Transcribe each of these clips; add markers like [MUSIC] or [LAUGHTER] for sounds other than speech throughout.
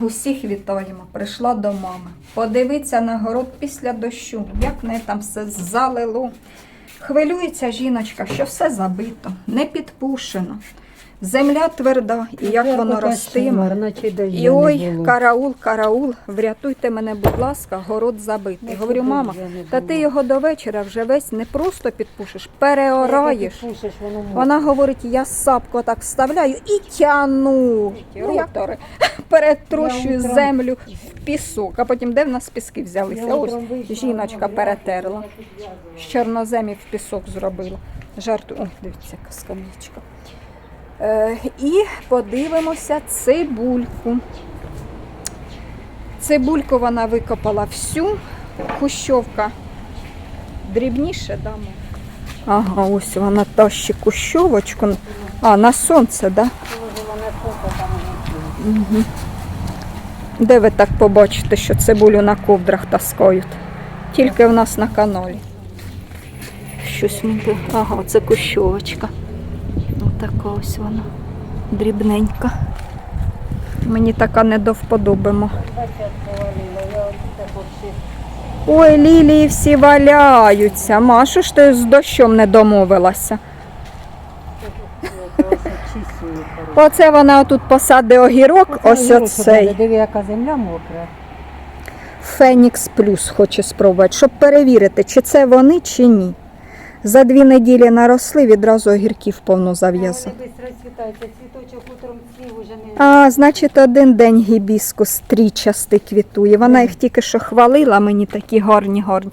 Усіх вітаємо. Прийшла до мами. Подивиться на город після дощу, як не там все залило. Хвилюється жіночка, що все забито, не підпушено. Земля тверда, і як воно ростиме. І ой, караул, караул, врятуйте мене, будь ласка, город забитий. Говорю, мама, та ти його до вечора вже весь не просто підпушиш, переораєш. Вона говорить, я сапку так вставляю і тяну. Ротори. [LAUGHS] Перетрощую Я землю в пісок, а потім де в нас піски взялися? Я Ось жіночка перетерла. З чорноземів пісок зробила. Жарту. Ой, дивіться, яка скам'ячка. Е, і подивимося цибульку. Цибульку вона викопала всю, кущовка дрібніше дамо. Ага, ось вона тащить кущовочку. А, на сонце, так? Да? Угу. Де ви так побачите, що цибулю на ковдрах таскають? Тільки в нас на каналі. Щось ми Ага, це кущовочка. Отака ось вона. Дрібненька. Мені така не до вподобимо. Ой, лілії всі валяються. Ма, що ж ти з дощом не домовилася? Оце вона тут посаде огірок, ось оцей. Диви, яка земля мокра. Фенікс Плюс хоче спробувати, щоб перевірити, чи це вони, чи ні. За дві неділі наросли, відразу огірків повно зав'язав. Вони швидко розцвітаються, цвіточок утром цвів уже не... А, значить, один день гібіскус трічастий квітує. Вона їх тільки що хвалила, мені такі гарні, гарні.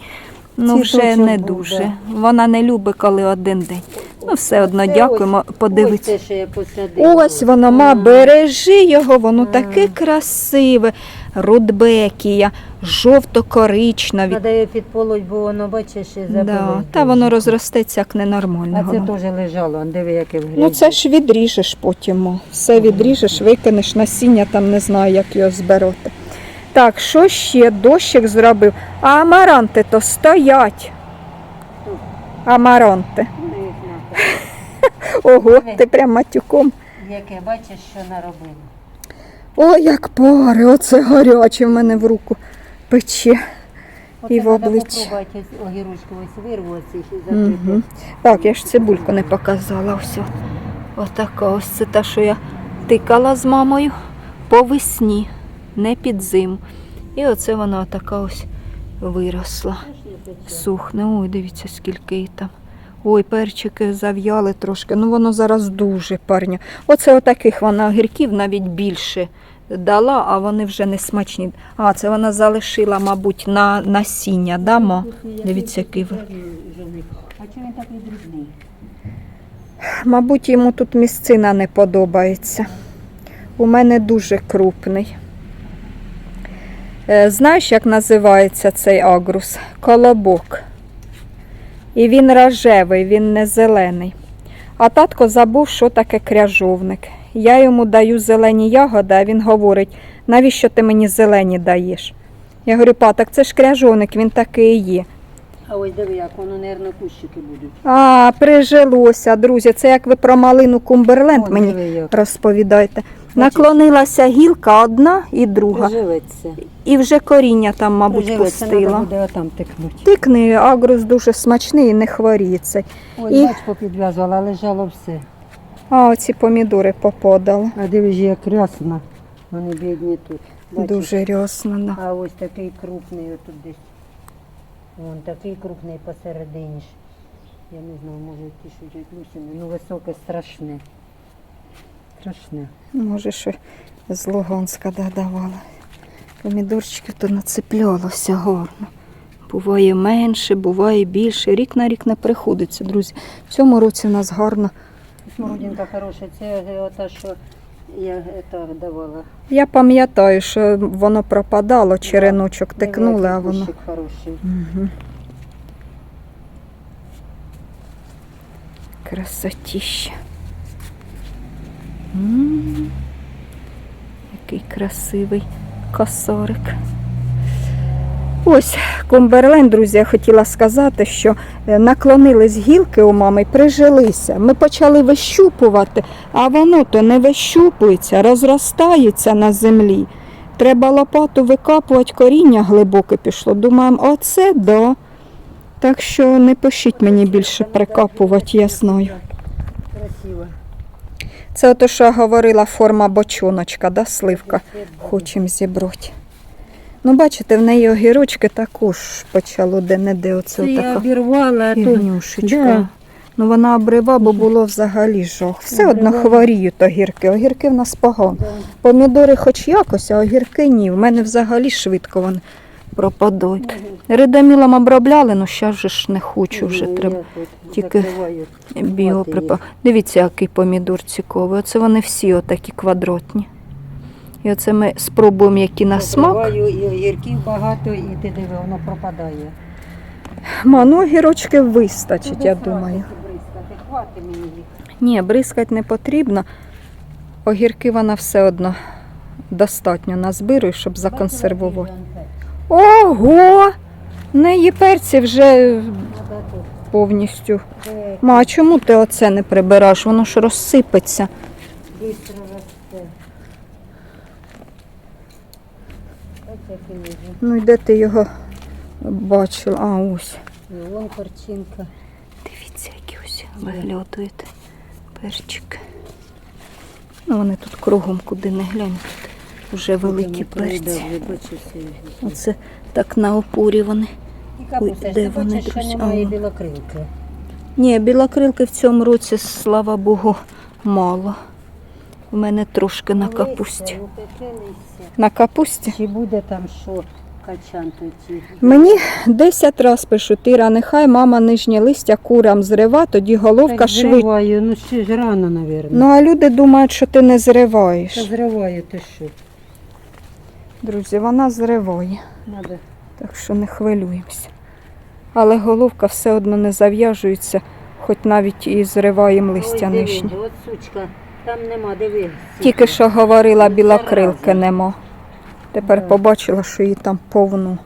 Ну, вже Цвіточок не буде. дуже. Вона не любить, коли один день. Ну, все одно дякуємо, подивиться. Ось що я посадила. Ось воно, ма, бережи його, воно таке красиве. Рудбекія, жовто-коричневі. Треба її підполоть, бо воно, бачиш, і забилось. Да, та воно розростеться як ненормальне. А це теж лежало, диви, яке в Ну це ж відріжеш потім. о. Все відріжеш, викинеш насіння, там не знаю, як його зберете. Так, що ще дощик зробив? А амаранти то стоять. Амаранти. [LAUGHS] Ого, ти прям матюком. Яке, бачиш, що наробили. Ой, як пари, оце гаряче в мене в руку пече. Оце І в обличчя. попробувати ось огірочку ось і Угу. Так, я ж цибульку не показала. Ось. Отака ось це та, що я тикала з мамою по весні, не під зиму. І оце вона така ось виросла. Сухне. Ой, дивіться, скільки її там. Ой, перчики зав'яли трошки. Ну воно зараз дуже парня. Оце отаких вона огірків навіть більше дала, а вони вже не смачні. А, це вона залишила, мабуть, на насіння, да, ма? Дивіться, який ви. А чому він такий дрібний? Мабуть, йому тут місцина не подобається. У мене дуже крупний. Е, Знаєш, як називається цей агрус? Колобок. І він рожевий, він не зелений. А татко забув, що таке кряжовник. Я йому даю зелені ягоди, а він говорить, навіщо ти мені зелені даєш? Я говорю, па, так це ж кряжовник, він такий і є. А ось диви, як воно, мабуть, кущики будуть. А, прижилося, друзі. Це як ви про малину Кумберленд Вон, мені диви, як. розповідаєте. Наклонилася гілка одна і друга. Прижилиться. І вже коріння там, мабуть, Прижилиться, треба пустила. буде отам тикнути. Тикни, агрус дуже смачний і не хворіє цей. Ось, І- бач, попідв'язувала, лежало все. А оці помідори попадали. А дивись, як рясно. Вони бідні тут. Бачиш? Дуже рясно. Да. А ось такий крупний отут десь. Вон такий крупний посередині ж. Я не знаю, може ті, що йдуть. Ну високе, страшне. Страшне. Може, що з Луганська додавали. Помідорчиків то нацеплялося гарно. Буває менше, буває більше. Рік на рік не приходиться, друзі. В цьому році у нас гарно. Смородинка хороша, це е, що я е, давала. Я пам'ятаю, що воно пропадало, череночок тикнули, а воно. хороший. Угу. Красотіще. Який красивий косорик. Ось Кумберлен, друзі, я хотіла сказати, що е, наклонились гілки у мами, прижилися. Ми почали вищупувати, а воно то не вищупується, розростається на землі. треба лопату викапувати, коріння глибоке пішло. Думаємо, оце да. Так що не пишіть мені більше прикапувати, я знаю. Красиво. Це ото, що я говорила, форма бочоночка, да, сливка. Хочемо зібрати. Ну, бачите, в неї огірочки також почало де-не-де оце Це я обірвала, а то фігнюшечка. Да. Ну вона обрива, бо було взагалі жах. Все одно хворіють огірки. Огірки в нас погано. Да. Помідори хоч якось, а огірки ні. В мене взагалі швидко вони пропадають. Ридомілом обробляли, ну зараз же ж не хочу вже треба. тільки. Біоприпа. Дивіться, який помідор цікавий. Оце вони всі отакі квадратні. І оце ми спробуємо, які на смак. І огірків багато, і ти диви, воно пропадає. Ма, ну огірочки вистачить, я думаю. Ні, бризкати не потрібно. Огірки вона все одно достатньо назбирую, щоб законсервувати. Ого! В неї перці вже повністю. Ма, а чому ти оце не прибираєш? Воно ж розсипеться. Ну і де ти його бачила? А, ось. Вон корчинка. Дивіться, які ось виглядають перчики. Ну, вони тут кругом куди не глянь. Тут вже великі перці. Оце так на опорі вони. Ой, де вони, друзі? білокрилки. Ні, білокрилки в цьому році, слава Богу, мало. У мене трошки на капусті. ну. На капусті? Чи буде там що качан? Мені 10 раз пишуть, Іра, нехай мама нижнє листя курам зрива, тоді головка Так швидше. зриваю, ну ще ж рано, мабуть. Ну а люди думають, що ти не зриваєш. Та зриваю, ти що? Друзі, вона зриває, Надо. так що не хвилюємося. Але головка все одно не зав'яжується, хоч навіть і зриваємо листя. От сучка, там нема, диви. Тільки що говорила, білокрилки нема. Тепер Да. побачила, що її там повну.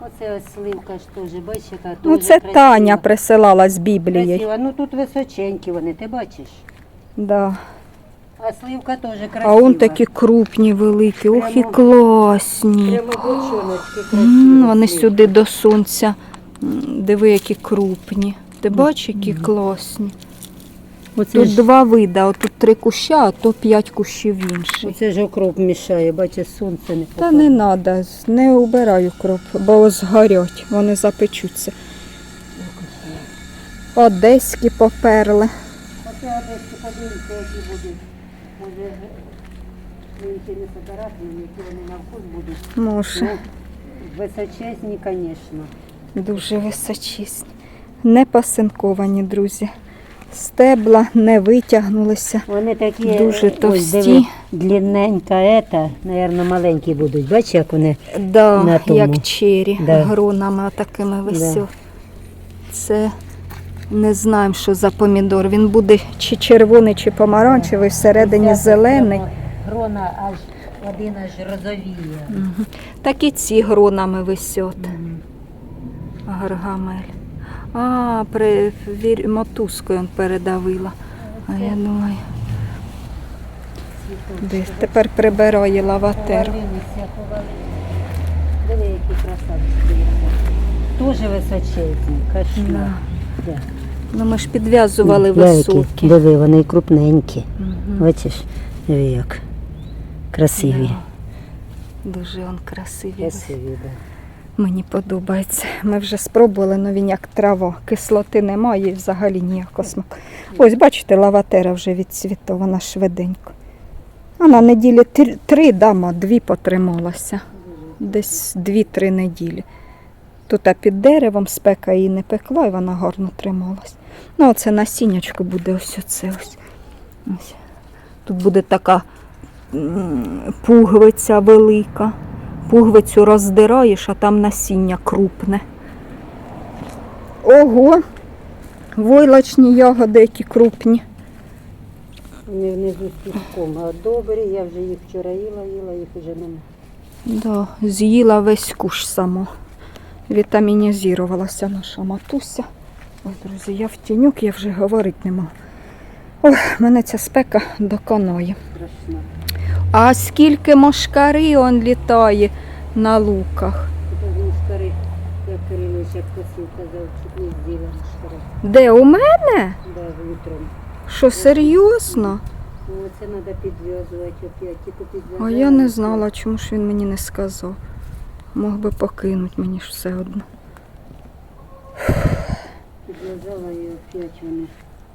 Оце ось сливка ж теж, бачиш, яка Ну, це красива. Таня присилала з Біблії. Красива. Ну тут височенькі вони, ти бачиш? Да. А сливка теж А он такі крупні, великі, ох і класні. Прямо. М, Вони сюди до сонця. М, Диви, які крупні. Ти бачиш, які класні. Оце Тут ж, два вида, отут три куща, а то п'ять кущів інших. оце ж окроп мішає, бачиш, сонце не Та не треба, не убираю кроп, бо згорять, вони запечуться. Одеські поперли. Оце одеські подивіться, які будуть. Може, ми їх не фотографуємо, які вони на вкус будуть. Може, Ну, височезні, звісно. дуже височісні. Не пасинковані, друзі. Стебла не витягнулися. Вони такі Дуже ось, товсті. диви, длинненька ета, напевно, маленькі будуть. Бачиш, як вони? Да, На тому. як чері, Да. гронами такими висять. Це не знаємо, що за помідор. Він буде чи червоний, чи помаранчевий, всередині зелений. Грона аж один аж розовіє. Так і ці гронами висять. Гаргамель. А, при вір- мотузкою он передавила. А я думаю, де тепер прибирає повалилися. Диви, які красавчики. Дуже височезні, кашна. Да. Ну ми ж підв'язували високі. Диви, вони крупненькі. Мгм. Бачиш, диви як. Красиві. Дуже он красивий. Красиві, да. Мені подобається. Ми вже спробували, але він як трава. Кислоти немає і взагалі ніякого смаку. Ось, бачите, лаватера вже відцвітована швиденько. А на неділі три, три дама, дві потрималася. Десь дві-три неділі. Тут а під деревом спека її не пекла, і вона гарно трималась. Ну, оце насіннячко буде ось оце ось. ось. Тут буде така м, пугвиця велика. Пугвицю роздираєш, а там насіння крупне. Ого! Войлочні ягоди, які крупні. Вони внизу піском, а добрі, я вже їх вчора їла, їла, їх вже нема. Да, з'їла весь куш само. Вітамінізувалася наша матуся. Ой, друзі, я в тіньок, я вже говорити не можу. Ой, мене ця спека доконує. А скільки мошкари он літає на луках. Де у мене? Що серйозно? А я не знала, чому ж він мені не сказав. Мог би покинути мені ж все одно. Підв'язала і опять вони.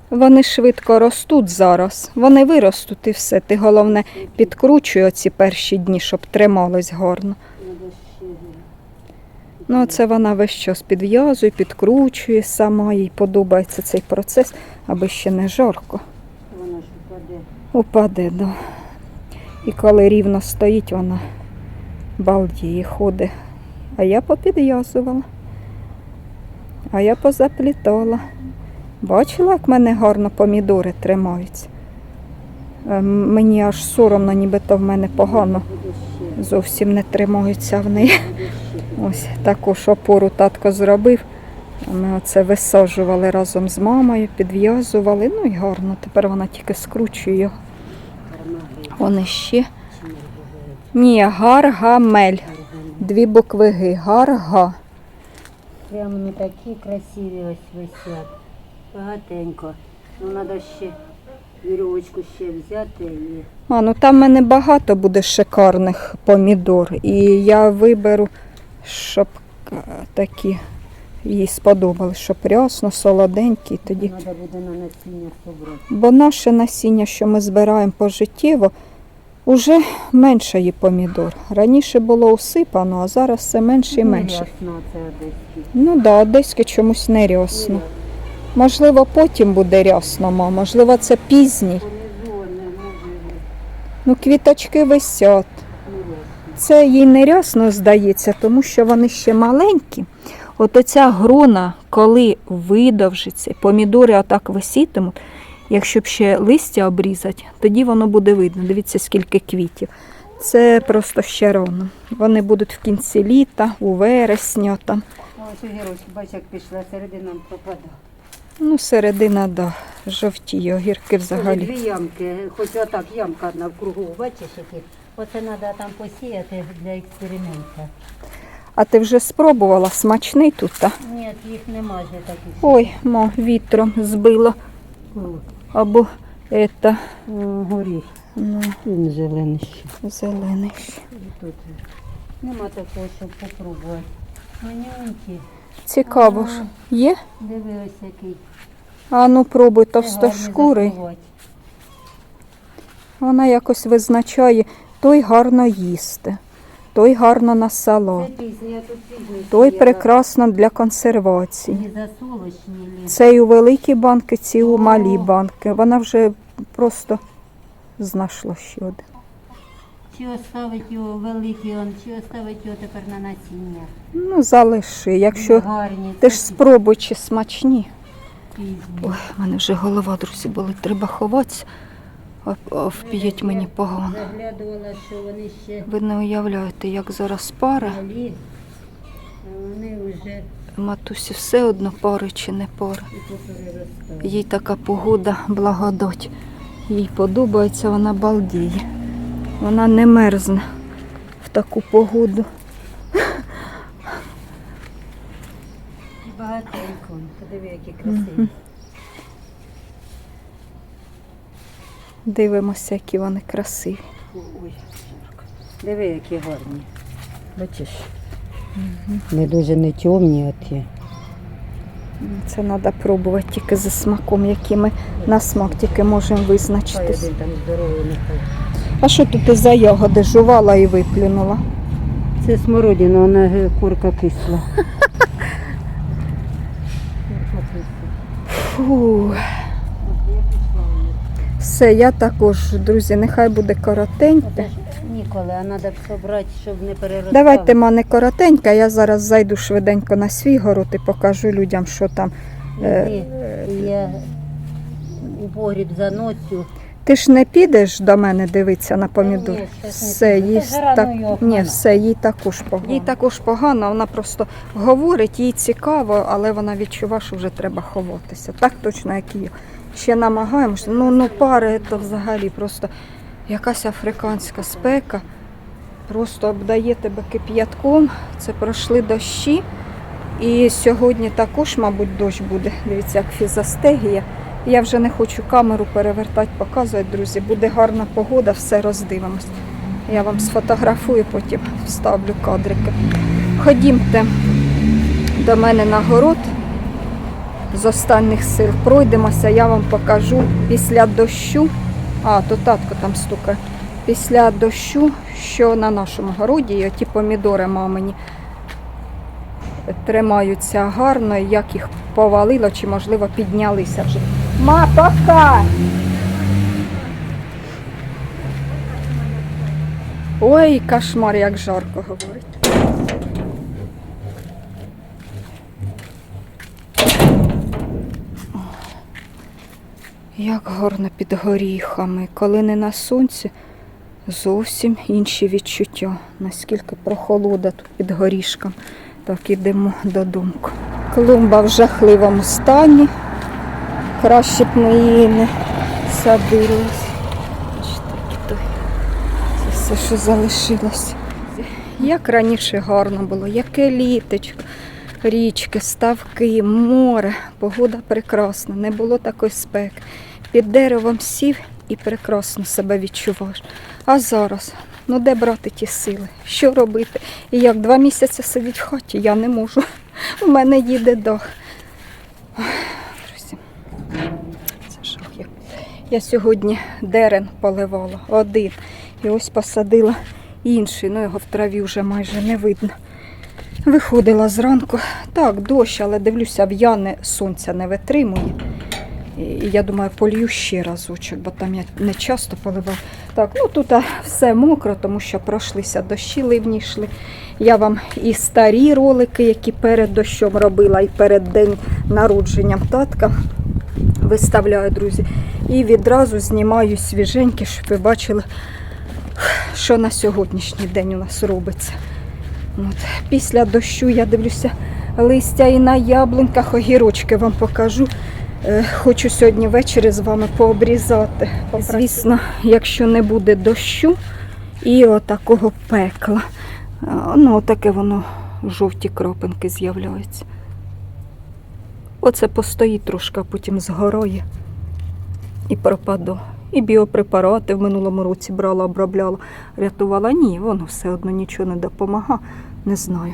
Вони швидко ростуть зараз. Вони виростуть і все. Ти головне підкручуй оці перші дні, щоб трималось гарно. Ну, це вона весь час підв'язує, підкручує сама, їй подобається цей процес, аби ще не жарко. Вона ж упаде. Упаде, да. І коли рівно стоїть, вона балдіє, ходить. А я попідв'язувала. А я позаплітала. Бачила, як в мене гарно помідори тримаються. Е, Мені аж соромно, нібито в мене погано. Зовсім не тримаються в неї. Ось також опору татко зробив. Ми оце висаджували разом з мамою, підв'язували. Ну і гарно. Тепер вона тільки скручує. Вони ще. Ні, гаргамель. Дві букви Г. Гарга. Прямо не такі красиві ось висять. Багатенько. Ну, треба ще вірьовочку ще взяти і А, ну там в мене багато буде шикарних помідор. І я виберу, щоб е, такі їй сподобались, щоб рясно, солоденькі. Тоді треба буде на насіння собрати. Бо наше насіння, що ми збираємо пожиттєво, уже менше є помідор. Раніше було усипано, а зараз все менше і менше. Ясно, це одеський. Ну да, одеське чомусь не рясно. Можливо, потім буде рясно, можливо, це пізній. Понизу не може Ну, квіточки висять. Це їй не рясно здається, тому що вони ще маленькі. От оця грона, коли видовжиться, помідори отак висітимуть, якщо б ще листя обрізати, тоді воно буде видно. Дивіться, скільки квітів. Це просто ще рано. Вони будуть в кінці літа, у вересні. Там. Ось огірочки, бач, як пішла, середина пропадає. Ну, середина, да, жовтіє, огірки взагалі. Дві ямки, хоч отак ямка одна в кругу, бачиш, які. Оце треба там посіяти для експерименту. А ти вже спробувала смачний тут? а? Ні, їх нема вже таких. Ой, мо, вітром збило. Або ета, горіх. ну, Він зелений ще. зелений. Тут нема такого, щоб попробувати. Манюнькі. Цікаво ж. Є? Диви ось який. А ну пробуй Це товстошкурий. Вона якось визначає, той гарно їсти, той гарно на Це салат, той прекрасно для консервації. Засолочні. Цей у великі банки, ці у малі банки. Вона вже просто знайшла ще один. Чи оставить його великий он, чи оставить його тепер на насіння. Ну, залиши. Якщо Гарні, ти ж спробуй, чи смачні. пізні. Ой, в мене вже голова, друзі, болить. Треба ховатися. А мені ще Ви не уявляєте, як зараз пара. Матусі все одно пари чи не попереростали. Їй така погода, благодать. Їй подобається, вона балдіє. Вона не мерзне в таку погоду. Багатенько. Подиви, які красиві. Дивимося, які вони красиві. Ой. Диви, які гарні. Бачиш? Не дуже не темні, а ті. Це треба пробувати тільки за смаком, який ми на смак тільки можемо визначитись. нехай. А що тут ти за ягоди жувала і виплюнула? Це смородина, вона курка кисла. [LAUGHS] Курка кисла. Фу. От я пішла у них. Все, я також, друзі, нехай буде коротеньке. Ніколи, а треба собрати, щоб не переростати. Давайте, ма, не коротенька, я зараз зайду швиденько на свій город і покажу людям, що там. Е, Іди, і я у погріб заноцю. Ти ж не підеш до мене дивитися на помідор? ні, Все, їй так... Ні, все, їй також погано. Їй також погано, вона просто говорить, їй цікаво, але вона відчуває, що вже треба ховатися. Так точно, як і я. Ще намагаємося. Ну, ну пари то взагалі просто якась африканська спека. Просто обдає тебе кип'ятком. Це пройшли дощі. І сьогодні також, мабуть, дощ буде. Дивіться, як фізастегія. Я вже не хочу камеру перевертати, показувати, друзі. Буде гарна погода, все роздивимось. Я вам сфотографую, потім вставлю кадрики. Ходімте до мене на город з останніх сил. Пройдемося, я вам покажу після дощу. А, то татко там стукає. Після дощу, що на нашому городі, і оті помідори мамині тримаються гарно, як їх повалило, чи можливо піднялися вже. Ма, пока! Ой, кошмар, як жарко говорить. Як гарно під горіхами. Коли не на сонці, зовсім інші відчуття. Наскільки прохолода тут під горішком. Так ідемо додому. Клумба в жахливому стані. Краще б ми її не то- Це все, що залишилось. Як раніше гарно було, яке літочко, річки, ставки, море, погода прекрасна, не було такої спеки. Під деревом сів і прекрасно себе відчуваєш. А зараз, ну де брати ті сили? Що робити? І як два місяці сидіти в хаті, я не можу. У мене їде дах. Друзі, це жах. як. Я сьогодні дерен поливала один. І ось посадила інший, ну його в траві вже майже не видно. Виходила зранку. Так, дощ, але дивлюся, в'яне сонця не витримує. І я думаю, полью ще разочок, бо там я не часто поливав. Так, ну тут все мокро, тому що пройшлися дощі, ливні йшли. Я вам і старі ролики, які перед дощом робила, і перед день народженням татка виставляю, друзі. І відразу знімаю свіженькі, щоб ви бачили, що на сьогоднішній день у нас робиться. От. Після дощу я дивлюся листя і на яблуньках, огірочки вам покажу. Е, Хочу сьогодні ввечері з вами пообрізати. Звісно, якщо не буде дощу і отакого пекла. Ну, таке воно жовті кропинки з'являються. Оце постоїть трошки, а потім згорає і пропаду. І біопрепарати в минулому році брала, обробляла, рятувала. Ні, воно все одно нічого не допомагає. Не знаю.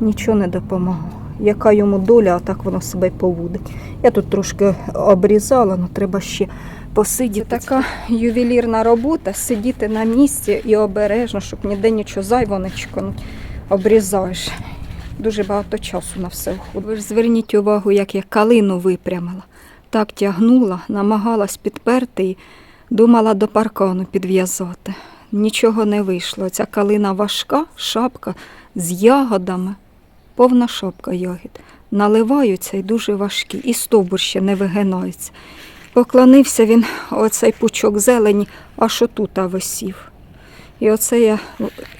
Нічого не допомагає. Яка йому доля, а так воно себе поводить. Я тут трошки обрізала, але треба ще посидіти. Це така ювелірна робота, сидіти на місці і обережно, щоб ніде нічого зайвого не чкануть. Обрізаєш. Дуже багато часу на все входить. Ви ж зверніть увагу, як я калину випрямила. Так тягнула, намагалась підперти і думала до паркану підв'язати. Нічого не вийшло. Ця калина важка, шапка з ягодами, повна шапка ягід. Наливаються і дуже важкі, і стовбур ще не вигинається. Поклонився він, оцей пучок зелені, аж отута висів. І оце я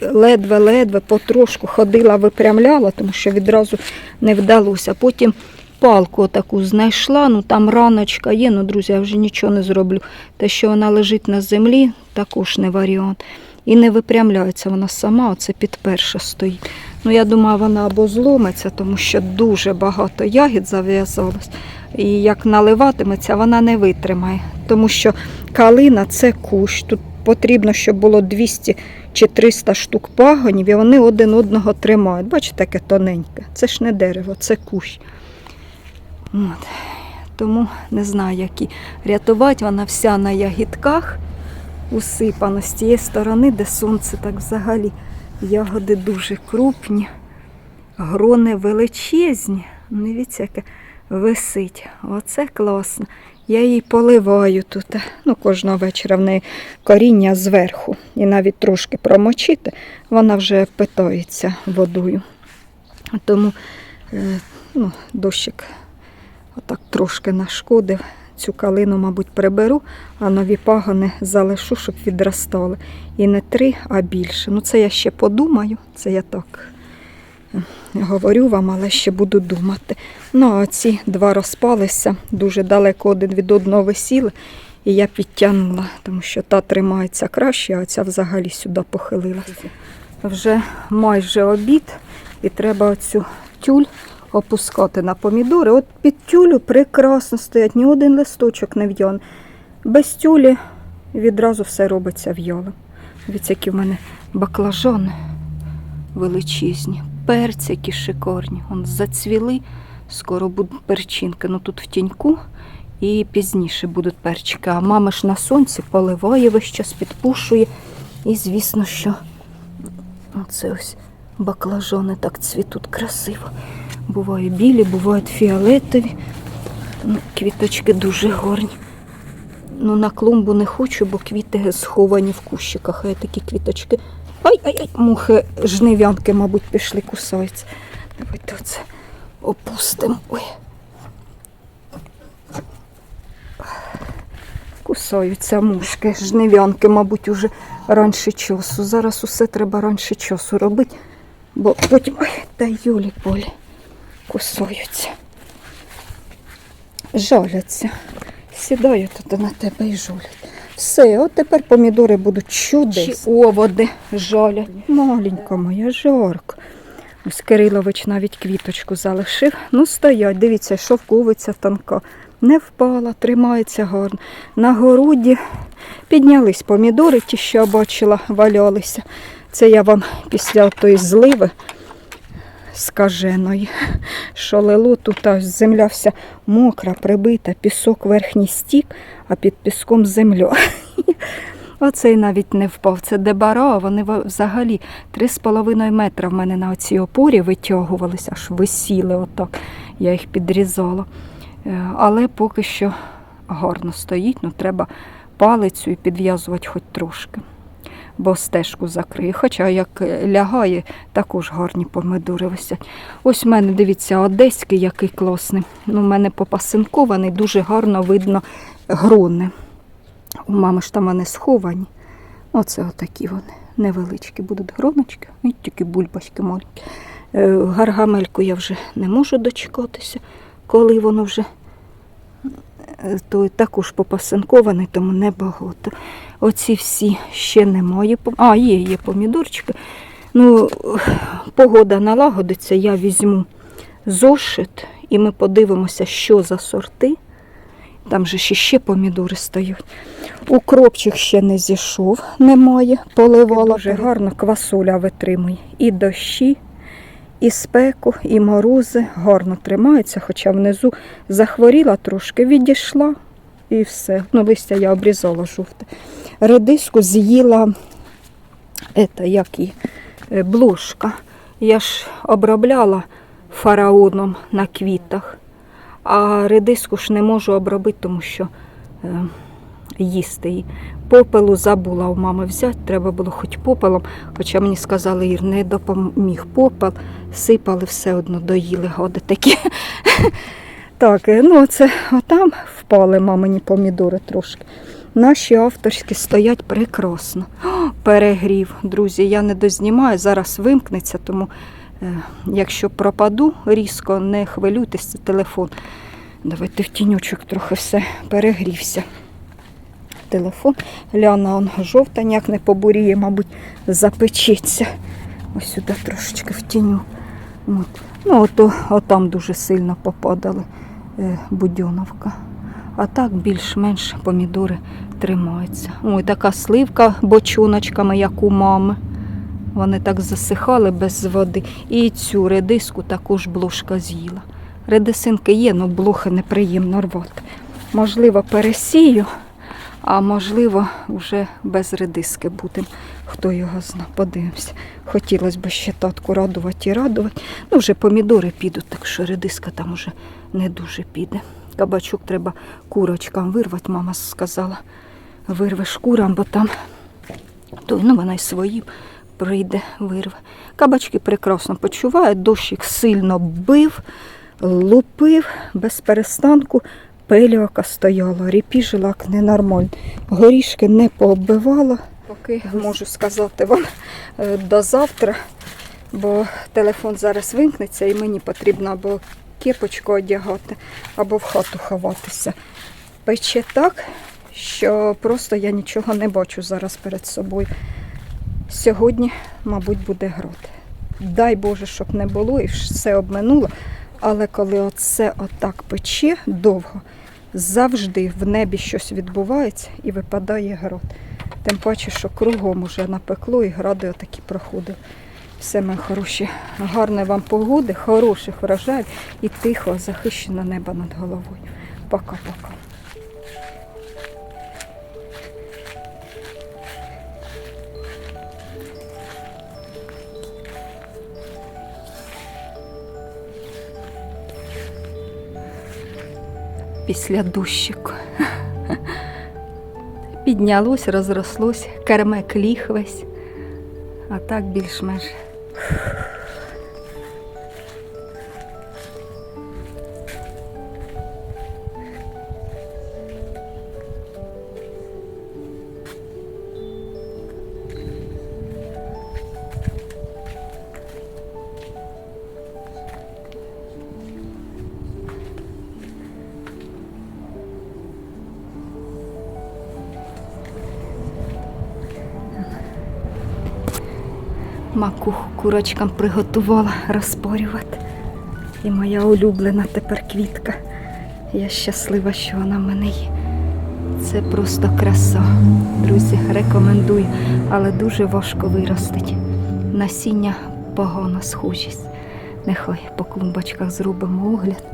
ледве-ледве потрошку ходила, випрямляла, тому що відразу не вдалося. Потім палку таку знайшла, ну там раночка є, ну, друзі, я вже нічого не зроблю. Те, що вона лежить на землі, також не варіант. І не випрямляється вона сама, оце підперша стоїть. Ну, я думаю, вона або зломиться, тому що дуже багато ягід зав'язалось. І як наливатиметься, вона не витримає. Тому що калина це кущ. Тут потрібно, щоб було 200 чи 300 штук пагонів, і вони один одного тримають. Бачите, таке тоненьке. Це ж не дерево, це кущ. От. Тому не знаю, які рятувати. Вона вся на ягідках усипана з тієї сторони, де сонце так взагалі. Ягоди дуже крупні, грони величезні. Дивіться, яке висить. Оце класно. Я її поливаю тут. Ну, кожного вечора в неї коріння зверху. І навіть трошки промочити, вона вже питається водою. Тому е, ну, дощик отак трошки нашкодив. Цю калину, мабуть, приберу, а нові пагони залишу, щоб відростали. І не три, а більше. Ну, це я ще подумаю, це я так е, говорю вам, але ще буду думати. Ну, а ці два розпалися, дуже далеко один від одного висіли. І я підтягнула, тому що та тримається краще, а ця взагалі сюди похилилася. Вже майже обід, і треба оцю тюль опускати на помідори. От під тюлю прекрасно стоять, ні один листочок не в'яне. Без тюлі відразу все робиться в'ялим. Дивіться, які в мене баклажани величезні, перці які шикарні. Он зацвіли, скоро будуть перчинки. Ну тут в тіньку і пізніше будуть перчики. А мама ж на сонці поливає весь час, підпушує. І звісно, що оце ось баклажани так цвітуть красиво. Буває білі, бувають фіолетові. Ну, квіточки дуже гарні. Ну, на клумбу не хочу, бо квіти сховані в кущиках, а такі квіточки. Ай, ай, ай, мухи жнив'янки, мабуть, пішли, кусаються. Давайте оце опустимо. Ой. Кусаються мушки, жнив'янки, мабуть, уже раніше часу. Зараз усе треба раніше часу робити, бо потім. Ой, та Юлі полі кусаються. Жаляться. Сідаю тут на тебе і жулять. Все, от тепер помідори будуть чудесні. Оводи жалять. Маленька моя жарко. Ось Кирилович навіть квіточку залишив. Ну, стоять, дивіться, шовковиця тонка. Не впала, тримається гарно. На городі піднялись помідори, ті, що я бачила, валялися. Це я вам після тої зливи скаженої, що лило тут земля вся мокра, прибита, пісок верхній стік, а під піском земля. [LAUGHS] Оцей навіть не впав. Це дебара, а вони взагалі 3,5 метра в мене на оцій опорі витягувалися, аж висіли отак. Я їх підрізала. Е, Але поки що гарно стоїть, ну треба палицю і підв'язувати хоч трошки. Бо стежку закриє. Хоча як лягає, також гарні помидори висять. Ось в мене, дивіться, одеський який класний. Ну, у мене попасинкований, дуже гарно видно грони. У мами ж там вони сховані. Оце отакі вони. Невеличкі будуть гроночки, і тільки бульбашки маленькі. Гаргамельку я вже не можу дочекатися, коли воно вже е, той також попасинкований, тому небагато. Оці всі ще немає. А, є, є помідорчики. Ну, погода налагодиться, я візьму зошит і ми подивимося, що за сорти. Там же ще, помідори стоять. Укропчик ще не зійшов, немає. Поливала дуже гарно, квасоля витримує. І дощі, і спеку, і морози гарно тримаються, хоча внизу захворіла трошки, відійшла і все. Ну, листя я обрізала жовте. Редиску з'їла ета, як її, е, блошка. Я ж обробляла фараоном на квітах. А редиску ж не можу обробити, тому що е, їсти її. Попелу забула у мами взяти, треба було хоч попелом, хоча мені сказали, Ір, не допоміг попел, сипали все одно, доїли годи такі. [LAUGHS] Так, е, ну це отам впали мамині помідори трошки. Наші авторські стоять прекрасно. О, перегрів, друзі, я не дознімаю, зараз вимкнеться, тому Е, Якщо пропаду різко, не хвилюйтесь, це телефон. Давайте в тіньочок трохи все перегрівся. Телефон. Ляна он жовта, ніяк не побуріє, мабуть, запечеться. Ось сюди трошечки в тіню. От. Ну, ото, отам дуже сильно попадали е, будьоновка. А так більш-менш помідори тримаються. Ой, така сливка бочоночками, як у мами. Вони так засихали без води. І цю редиску також блошка з'їла. Редисинки є, але блохи неприємно рвати. Можливо, пересію, а можливо, вже без редиски будемо. Хто його зна, подивимося. Хотілося б ще татку радувати і радувати. Ну, вже помідори підуть, так що редиска там уже не дуже піде. Кабачок треба курочкам вирвати, мама сказала. Вирвеш курам, бо там той, ну вона й свої прийде, вирве. Кабачки прекрасно почувають, дощик сильно бив, лупив без перестанку. Пелюка стояла, ріпіжила як ненормально. Горішки не пооббивала. Поки можу сказати вам е, до завтра, бо телефон зараз вимкнеться і мені потрібно або кепочку одягати, або в хату ховатися. Пече так, що просто я нічого не бачу зараз перед собою. Сьогодні, мабуть, буде грот. Дай Боже, щоб не було і все обминуло. Але коли оце отак пече довго, завжди в небі щось відбувається і випадає грот. Тим паче, що кругом уже напекло і гради отакі проходили. Все, мої хороші, гарної вам погоди, хороших врожаїв і тихого захищеного неба над головою. Пока-пока. Після дощику. Піднялось, розрослось, кермек ліг весь, а так більш-менш. Макуху курочкам приготувала розпорювати. І моя улюблена тепер квітка. Я щаслива, що вона в мене є. Це просто краса. Друзі, рекомендую, але дуже важко виростить. Насіння погана схожість. Нехай по клумбочках зробимо огляд.